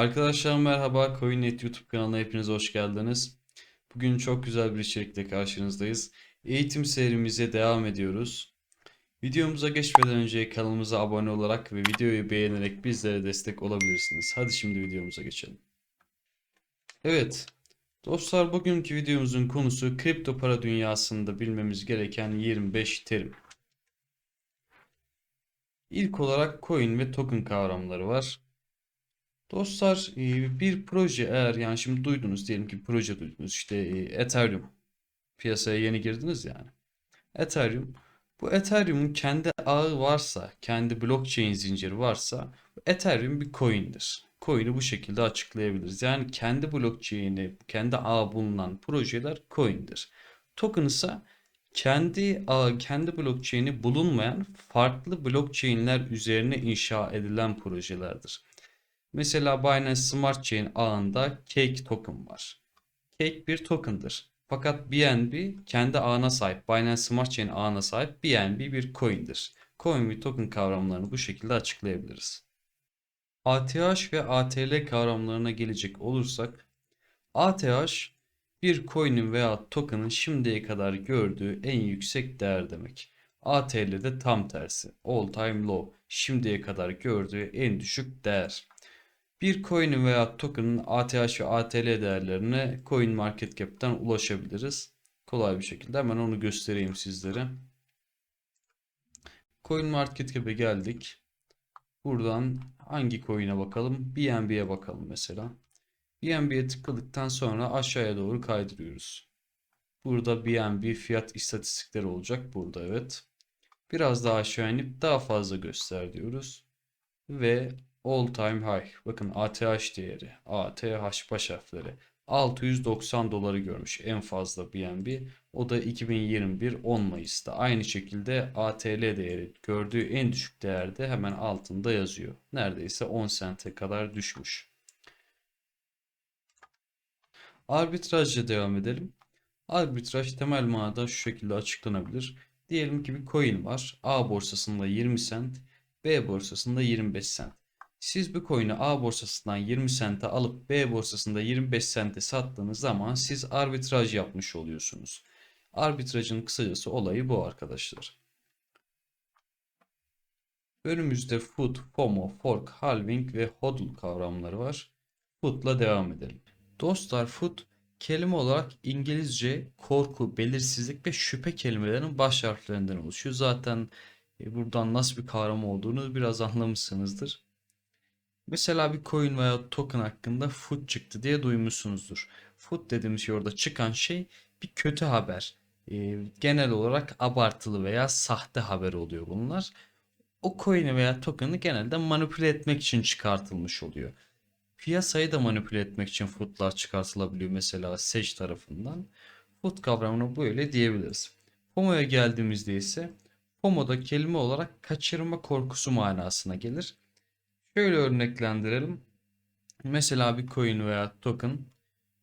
Arkadaşlar merhaba, CoinNet YouTube kanalına hepiniz hoş geldiniz. Bugün çok güzel bir içerikle karşınızdayız. Eğitim serimize devam ediyoruz. Videomuza geçmeden önce kanalımıza abone olarak ve videoyu beğenerek bizlere destek olabilirsiniz. Hadi şimdi videomuza geçelim. Evet, dostlar bugünkü videomuzun konusu kripto para dünyasında bilmemiz gereken 25 terim. İlk olarak coin ve token kavramları var. Dostlar e, bir proje eğer yani şimdi duydunuz diyelim ki proje duydunuz işte e, Ethereum piyasaya yeni girdiniz yani. Ethereum bu Ethereum'un kendi ağı varsa kendi blockchain zinciri varsa Ethereum bir coin'dir. Coin'i bu şekilde açıklayabiliriz. Yani kendi blockchain'i kendi ağı bulunan projeler coin'dir. Token ise kendi ağı kendi blockchain'i bulunmayan farklı blockchain'ler üzerine inşa edilen projelerdir. Mesela Binance Smart Chain ağında Cake token var. Cake bir token'dır. Fakat BNB kendi ağına sahip, Binance Smart Chain ağına sahip BNB bir coin'dir. Coin ve token kavramlarını bu şekilde açıklayabiliriz. ATH ve ATL kavramlarına gelecek olursak, ATH bir coin'in veya token'ın şimdiye kadar gördüğü en yüksek değer demek. ATL de tam tersi. All time low. Şimdiye kadar gördüğü en düşük değer. Bir coin'in veya token'ın ATH ve ATL değerlerine Coin Market Cap'ten ulaşabiliriz. Kolay bir şekilde. Hemen onu göstereyim sizlere. Coin Market Cap'e geldik. Buradan hangi coin'e bakalım? BNB'ye bakalım mesela. BNB'ye tıkladıktan sonra aşağıya doğru kaydırıyoruz. Burada BNB fiyat istatistikleri olacak. Burada evet. Biraz daha aşağı inip daha fazla göster diyoruz. Ve All time high. Bakın ATH değeri. ATH baş harfleri. 690 doları görmüş en fazla BNB. O da 2021 10 Mayıs'ta. Aynı şekilde ATL değeri gördüğü en düşük değerde hemen altında yazıyor. Neredeyse 10 sente kadar düşmüş. Arbitrajla devam edelim. Arbitraj temel manada şu şekilde açıklanabilir. Diyelim ki bir coin var. A borsasında 20 sent, B borsasında 25 sent. Siz bu coin'i A borsasından 20 sente alıp B borsasında 25 sente sattığınız zaman siz arbitraj yapmış oluyorsunuz. Arbitrajın kısacası olayı bu arkadaşlar. Önümüzde foot, FOMO, fork, halving ve hodl kavramları var. Foot'la devam edelim. Dostlar foot kelime olarak İngilizce korku, belirsizlik ve şüphe kelimelerinin baş harflerinden oluşuyor. Zaten e, buradan nasıl bir kavram olduğunu biraz anlamışsınızdır. Mesela bir coin veya token hakkında FUD çıktı diye duymuşsunuzdur. FUD dediğimiz şey orada çıkan şey bir kötü haber. Ee, genel olarak abartılı veya sahte haber oluyor bunlar. O coin'i veya token'ı genelde manipüle etmek için çıkartılmış oluyor. Piyasayı da manipüle etmek için FUD'lar çıkartılabiliyor mesela SEC tarafından. FUD kavramını böyle diyebiliriz. FOMO'ya geldiğimizde ise FOMO'da kelime olarak kaçırma korkusu manasına gelir. Şöyle örneklendirelim. Mesela bir coin veya token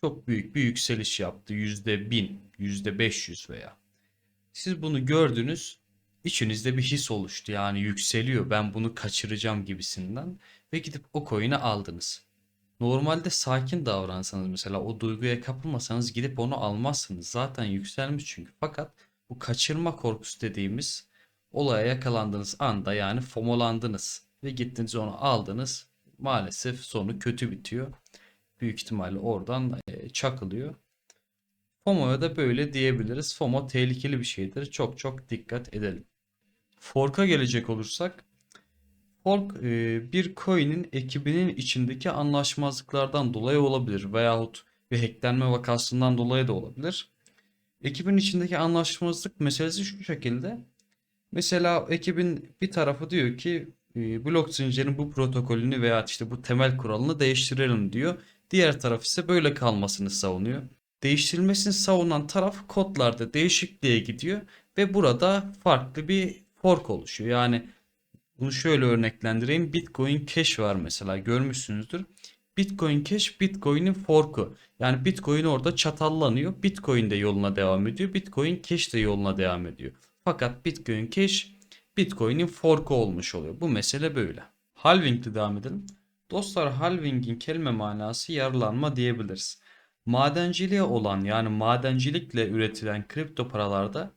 çok büyük bir yükseliş yaptı. %1000, %500 veya. Siz bunu gördünüz. İçinizde bir his oluştu. Yani yükseliyor. Ben bunu kaçıracağım gibisinden. Ve gidip o coin'i aldınız. Normalde sakin davransanız mesela o duyguya kapılmasanız gidip onu almazsınız. Zaten yükselmiş çünkü. Fakat bu kaçırma korkusu dediğimiz olaya yakalandığınız anda yani fomolandınız ve gittiniz onu aldınız. Maalesef sonu kötü bitiyor. Büyük ihtimalle oradan e, çakılıyor. FOMO'ya da böyle diyebiliriz. FOMO tehlikeli bir şeydir. Çok çok dikkat edelim. Fork'a gelecek olursak Fork e, bir coin'in ekibinin içindeki anlaşmazlıklardan dolayı olabilir veyahut bir hacklenme vakasından dolayı da olabilir. Ekibin içindeki anlaşmazlık meselesi şu şekilde. Mesela ekibin bir tarafı diyor ki e, blok zincirinin bu protokolünü veya işte bu temel kuralını değiştirelim diyor. Diğer taraf ise böyle kalmasını savunuyor. Değiştirilmesini savunan taraf kodlarda değişikliğe gidiyor ve burada farklı bir fork oluşuyor. Yani bunu şöyle örneklendireyim. Bitcoin Cash var mesela görmüşsünüzdür. Bitcoin Cash Bitcoin'in forku. Yani Bitcoin orada çatallanıyor. Bitcoin de yoluna devam ediyor. Bitcoin Cash de yoluna devam ediyor. Fakat Bitcoin Cash Bitcoin'in forku olmuş oluyor. Bu mesele böyle. Halving'de devam edelim. Dostlar halvingin kelime manası yarılanma diyebiliriz. Madenciliğe olan yani madencilikle üretilen kripto paralarda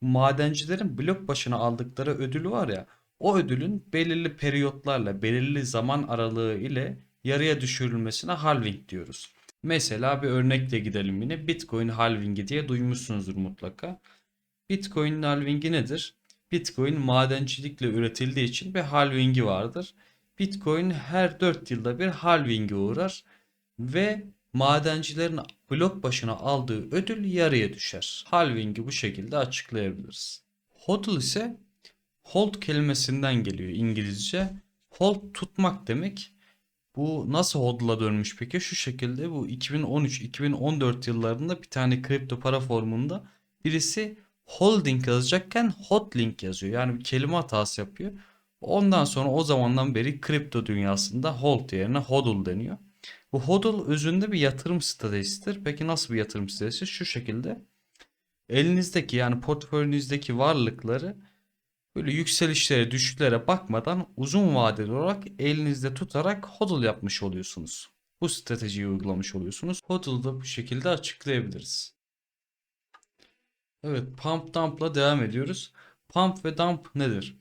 madencilerin blok başına aldıkları ödülü var ya o ödülün belirli periyotlarla belirli zaman aralığı ile yarıya düşürülmesine halving diyoruz. Mesela bir örnekle gidelim yine Bitcoin halvingi diye duymuşsunuzdur mutlaka. Bitcoin halvingi nedir? Bitcoin madencilikle üretildiği için bir halvingi vardır. Bitcoin her 4 yılda bir halvinge uğrar ve madencilerin blok başına aldığı ödül yarıya düşer. Halvingi bu şekilde açıklayabiliriz. HODL ise hold kelimesinden geliyor İngilizce. Hold tutmak demek. Bu nasıl hodl'a dönmüş peki? Şu şekilde bu 2013-2014 yıllarında bir tane kripto para formunda birisi holding yazacakken hodling yazıyor. Yani bir kelime hatası yapıyor. Ondan sonra o zamandan beri kripto dünyasında hold yerine hodl deniyor. Bu hodl özünde bir yatırım stratejisidir. Peki nasıl bir yatırım stratejisi? Şu şekilde elinizdeki yani portföyünüzdeki varlıkları böyle yükselişlere düşüşlere bakmadan uzun vadeli olarak elinizde tutarak hodl yapmış oluyorsunuz. Bu stratejiyi uygulamış oluyorsunuz. Hodl'u da bu şekilde açıklayabiliriz. Evet pump dump'la devam ediyoruz. Pump ve dump nedir?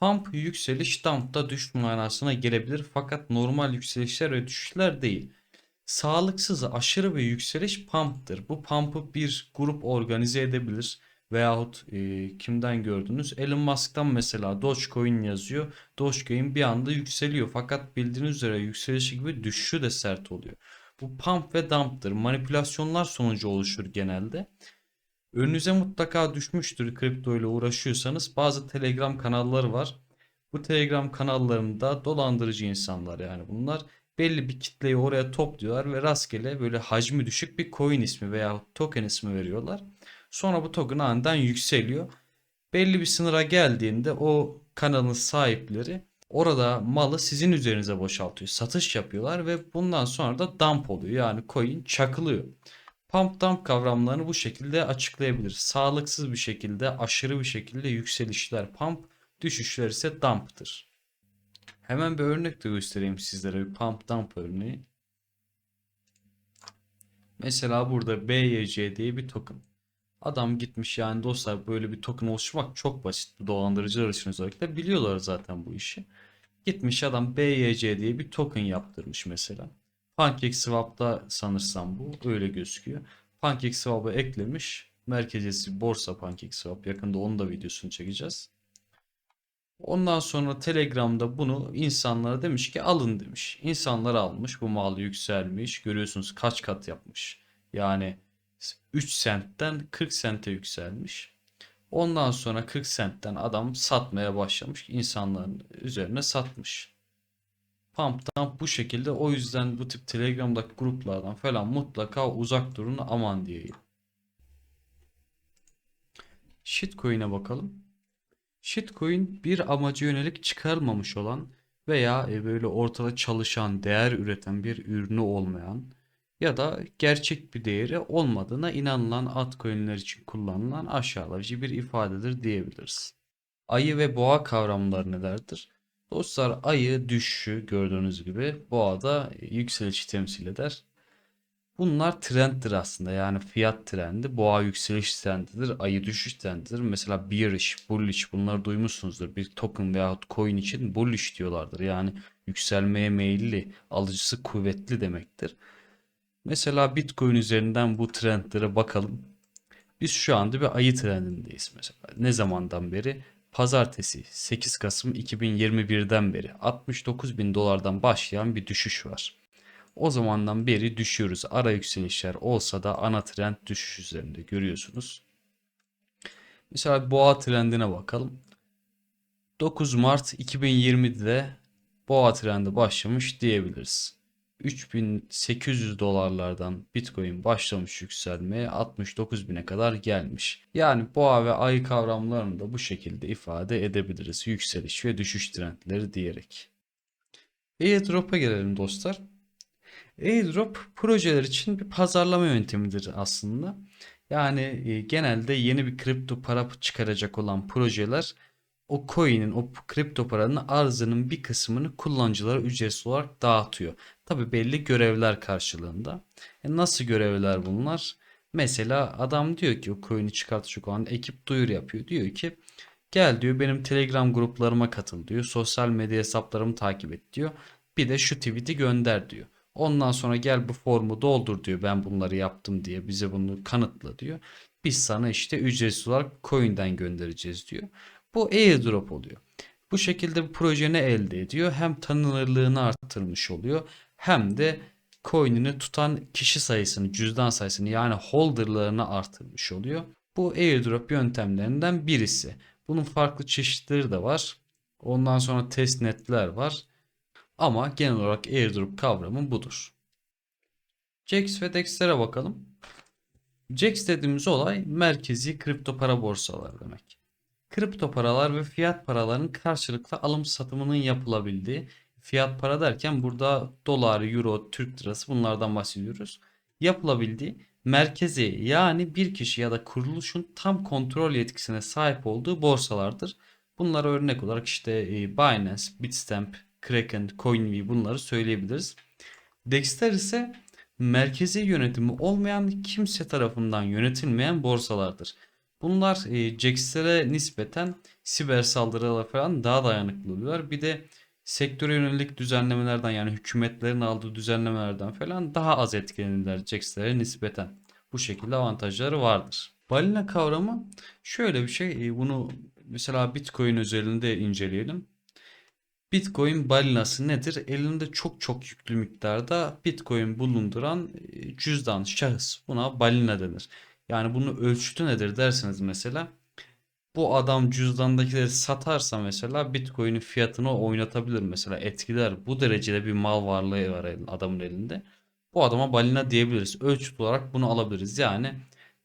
Pump yükseliş, dump da düşüş manasına gelebilir fakat normal yükselişler ve düşüşler değil. Sağlıksız aşırı bir yükseliş pump'tır. Bu pump'ı bir grup organize edebilir veyahut e, kimden gördünüz? Elon Musk'tan mesela Dogecoin yazıyor. Dogecoin bir anda yükseliyor fakat bildiğiniz üzere yükselişi gibi düşüşü de sert oluyor. Bu pump ve dump'tır. Manipülasyonlar sonucu oluşur genelde. Önünüze mutlaka düşmüştür kripto ile uğraşıyorsanız bazı Telegram kanalları var. Bu Telegram kanallarında dolandırıcı insanlar yani bunlar belli bir kitleyi oraya topluyorlar ve rastgele böyle hacmi düşük bir coin ismi veya token ismi veriyorlar. Sonra bu token aniden yükseliyor. Belli bir sınıra geldiğinde o kanalın sahipleri orada malı sizin üzerinize boşaltıyor. Satış yapıyorlar ve bundan sonra da dump oluyor. Yani coin çakılıyor. Pump dump kavramlarını bu şekilde açıklayabiliriz. Sağlıksız bir şekilde, aşırı bir şekilde yükselişler pump, düşüşler ise dump'tır. Hemen bir örnek de göstereyim sizlere bir pump dump örneği. Mesela burada BYC diye bir token. Adam gitmiş yani dostlar böyle bir token oluşturmak çok basit. Dolandırıcılar için özellikle biliyorlar zaten bu işi. Gitmiş adam BYC diye bir token yaptırmış mesela. PancakeSwap'ta sanırsam bu öyle gözüküyor. PancakeSwap'ı eklemiş. Merkezesi borsa PancakeSwap. Yakında onun da videosunu çekeceğiz. Ondan sonra Telegram'da bunu insanlara demiş ki alın demiş. İnsanlar almış bu mal yükselmiş. Görüyorsunuz kaç kat yapmış. Yani 3 sentten 40 sente yükselmiş. Ondan sonra 40 sentten adam satmaya başlamış. insanların üzerine satmış. Pump'tan bu şekilde o yüzden bu tip Telegram'daki gruplardan falan mutlaka uzak durun aman diyeyim. Shitcoin'e bakalım. Shitcoin bir amaca yönelik çıkarılmamış olan veya e, böyle ortada çalışan, değer üreten bir ürünü olmayan ya da gerçek bir değeri olmadığına inanılan altcoin'ler için kullanılan aşağılayıcı bir ifadedir diyebiliriz. Ayı ve boğa kavramları nelerdir? Dostlar ayı düşüşü gördüğünüz gibi boğada yükselişi temsil eder. Bunlar trenddir aslında yani fiyat trendi, boğa yükseliş trendidir, ayı düşüş trendidir. Mesela bearish, bullish bunları duymuşsunuzdur. Bir token veyahut coin için bullish diyorlardır. Yani yükselmeye meyilli, alıcısı kuvvetli demektir. Mesela Bitcoin üzerinden bu trendlere bakalım. Biz şu anda bir ayı trendindeyiz mesela. Ne zamandan beri? Pazartesi 8 Kasım 2021'den beri 69 bin dolardan başlayan bir düşüş var. O zamandan beri düşüyoruz. Ara yükselişler olsa da ana trend düşüş üzerinde görüyorsunuz. Mesela boğa trendine bakalım. 9 Mart 2020'de boğa trendi başlamış diyebiliriz. 3800 dolarlardan Bitcoin başlamış yükselmeye 69 bine kadar gelmiş. Yani boğa ve ay kavramlarını da bu şekilde ifade edebiliriz. Yükseliş ve düşüş trendleri diyerek. Airdrop'a gelelim dostlar. Airdrop projeler için bir pazarlama yöntemidir aslında. Yani e, genelde yeni bir kripto para çıkaracak olan projeler o coin'in, o kripto paranın arzının bir kısmını kullanıcılara ücretsiz olarak dağıtıyor. Tabi belli görevler karşılığında. E nasıl görevler bunlar? Mesela adam diyor ki o coin'i çıkartacak olan ekip duyuru yapıyor. Diyor ki gel diyor benim Telegram gruplarıma katıl diyor. Sosyal medya hesaplarımı takip et diyor. Bir de şu tweet'i gönder diyor. Ondan sonra gel bu formu doldur diyor ben bunları yaptım diye bize bunu kanıtla diyor. Biz sana işte ücretsiz olarak coin'den göndereceğiz diyor. Bu airdrop oluyor. Bu şekilde bu proje ne elde ediyor? Hem tanınırlığını arttırmış oluyor hem de coin'ini tutan kişi sayısını, cüzdan sayısını yani holder'larını artırmış oluyor. Bu airdrop yöntemlerinden birisi. Bunun farklı çeşitleri de var. Ondan sonra testnetler var. Ama genel olarak airdrop kavramı budur. JAX ve DEX'lere bakalım. JAX dediğimiz olay merkezi kripto para borsaları demek. Kripto paralar ve fiyat paraların karşılıklı alım satımının yapılabildiği fiyat para derken burada dolar, euro, Türk lirası bunlardan bahsediyoruz. Yapılabildiği merkezi yani bir kişi ya da kuruluşun tam kontrol yetkisine sahip olduğu borsalardır. Bunlara örnek olarak işte e, Binance, Bitstamp, Kraken, CoinV bunları söyleyebiliriz. DEX'ler ise merkezi yönetimi olmayan kimse tarafından yönetilmeyen borsalardır. Bunlar e, JAX'lere nispeten siber saldırılara falan daha dayanıklı oluyorlar. Bir de sektöre yönelik düzenlemelerden yani hükümetlerin aldığı düzenlemelerden falan daha az etkilenirler JAX'lere nispeten. Bu şekilde avantajları vardır. Balina kavramı şöyle bir şey. e, Bunu mesela Bitcoin özelinde inceleyelim. Bitcoin balinası nedir? Elinde çok çok yüklü miktarda Bitcoin bulunduran e, cüzdan, şahıs. Buna balina denir. Yani bunun ölçütü nedir derseniz mesela bu adam cüzdandakileri satarsa mesela Bitcoin'in fiyatını oynatabilir mesela etkiler. Bu derecede bir mal varlığı var adamın elinde. Bu adama balina diyebiliriz. Ölçüt olarak bunu alabiliriz. Yani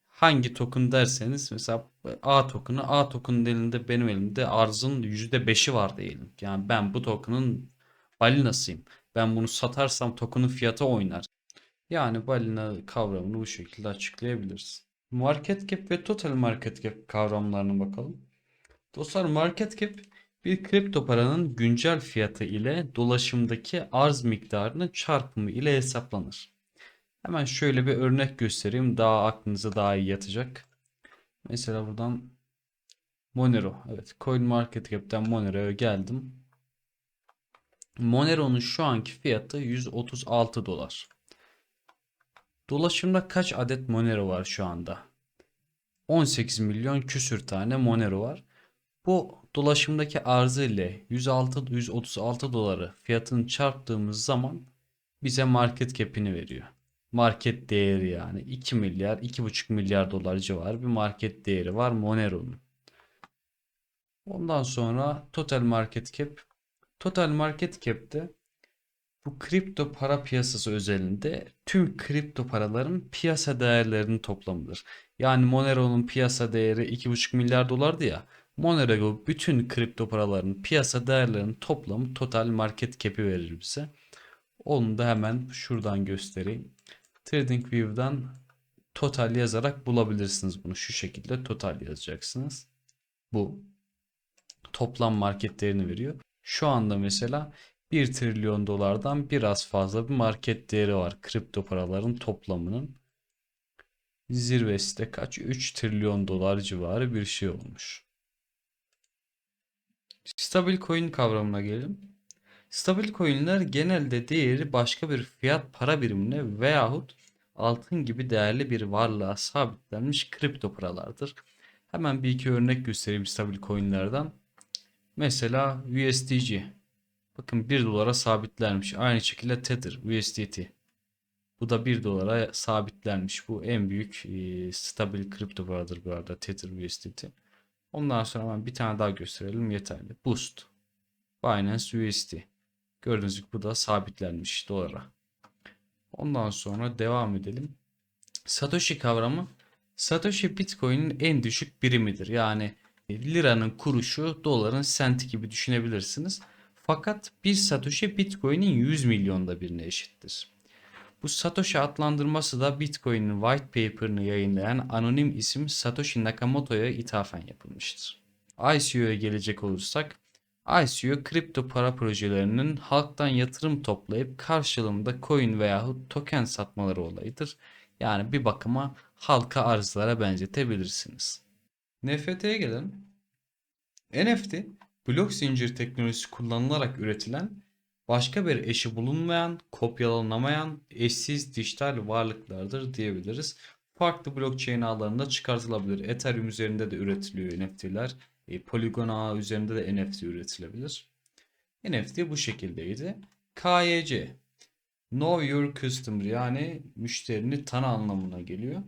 hangi token derseniz mesela A token'ı A token'ın elinde benim elimde arzın %5'i var diyelim. Yani ben bu token'ın balinasıyım. Ben bunu satarsam token'ın fiyatı oynar. Yani balina kavramını bu şekilde açıklayabiliriz. Market cap ve total market cap kavramlarına bakalım. Dostlar market cap bir kripto paranın güncel fiyatı ile dolaşımdaki arz miktarının çarpımı ile hesaplanır. Hemen şöyle bir örnek göstereyim. Daha aklınıza daha iyi yatacak. Mesela buradan Monero. Evet, CoinMarketCap'ten Monero'ya geldim. Monero'nun şu anki fiyatı 136 dolar. Dolaşımda kaç adet Monero var şu anda? 18 milyon küsür tane Monero var. Bu dolaşımdaki arzı ile 106 136 doları fiyatını çarptığımız zaman bize market cap'ini veriyor. Market değeri yani 2 milyar 2,5 milyar dolar civarı bir market değeri var Monero'nun. Ondan sonra total market cap. Total market cap'te bu kripto para piyasası özelinde tüm kripto paraların piyasa değerlerinin toplamıdır. Yani Monero'nun piyasa değeri 2,5 milyar dolardı ya. Monero bütün kripto paraların piyasa değerlerinin toplamı total market cap'i verir bize. Onu da hemen şuradan göstereyim. TradingView'dan total yazarak bulabilirsiniz bunu. Şu şekilde total yazacaksınız. Bu toplam market değerini veriyor. Şu anda mesela 1 trilyon dolardan biraz fazla bir market değeri var kripto paraların toplamının. Zirvesi de kaç? 3 trilyon dolar civarı bir şey olmuş. Stabil coin kavramına gelelim. Stabil coin'ler genelde değeri başka bir fiyat para birimine veyahut altın gibi değerli bir varlığa sabitlenmiş kripto paralardır. Hemen bir iki örnek göstereyim stabil coin'lerden. Mesela USDC. Bakın 1 dolara sabitlenmiş. Aynı şekilde Tether, USDT. Bu da 1 dolara sabitlenmiş. Bu en büyük e, stabil kripto paradır bu arada Tether, USDT. Ondan sonra hemen bir tane daha gösterelim yeterli. Boost. Binance USD. Gördüğünüz gibi bu da sabitlenmiş dolara. Ondan sonra devam edelim. Satoshi kavramı Satoshi Bitcoin'in en düşük birimidir. Yani liranın kuruşu doların senti gibi düşünebilirsiniz. Fakat bir Satoshi Bitcoin'in 100 milyonda birine eşittir. Bu Satoshi adlandırması da Bitcoin'in white paper'ını yayınlayan anonim isim Satoshi Nakamoto'ya ithafen yapılmıştır. ICO'ya gelecek olursak ICO kripto para projelerinin halktan yatırım toplayıp karşılığında coin veyahut token satmaları olayıdır. Yani bir bakıma halka arzlara benzetebilirsiniz. NFT'ye gelelim. NFT, blok zincir teknolojisi kullanılarak üretilen, başka bir eşi bulunmayan, kopyalanamayan, eşsiz dijital varlıklardır diyebiliriz. Farklı blockchain ağlarında çıkartılabilir. Ethereum üzerinde de üretiliyor NFT'ler. E, Polygon ağı üzerinde de NFT üretilebilir. NFT bu şekildeydi. KYC Know Your Customer yani müşterini tanı anlamına geliyor.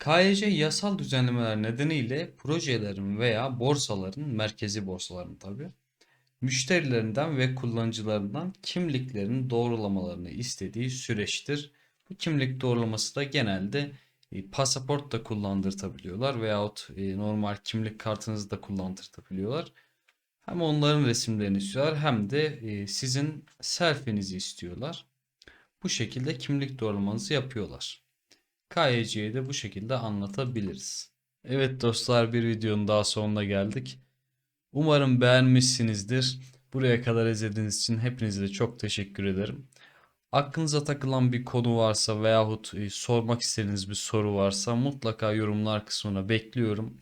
KYC yasal düzenlemeler nedeniyle projelerin veya borsaların, merkezi borsaların tabi, müşterilerinden ve kullanıcılarından kimliklerin doğrulamalarını istediği süreçtir. Bu kimlik doğrulaması da genelde e, pasaport da kullandırtabiliyorlar veyahut e, normal kimlik kartınızı da kullandırtabiliyorlar. Hem onların resimlerini istiyorlar hem de e, sizin selfie'nizi istiyorlar. Bu şekilde kimlik doğrulamanızı yapıyorlar. KYC'yi de bu şekilde anlatabiliriz. Evet dostlar bir videonun daha sonuna geldik. Umarım beğenmişsinizdir. Buraya kadar izlediğiniz için hepinize de çok teşekkür ederim. Aklınıza takılan bir konu varsa veyahut e, sormak istediğiniz bir soru varsa mutlaka yorumlar kısmına bekliyorum.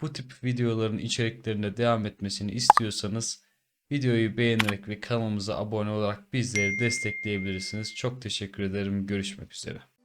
Bu tip videoların içeriklerinde devam etmesini istiyorsanız videoyu beğenerek ve kanalımıza abone olarak bizleri destekleyebilirsiniz. Çok teşekkür ederim. Görüşmek üzere.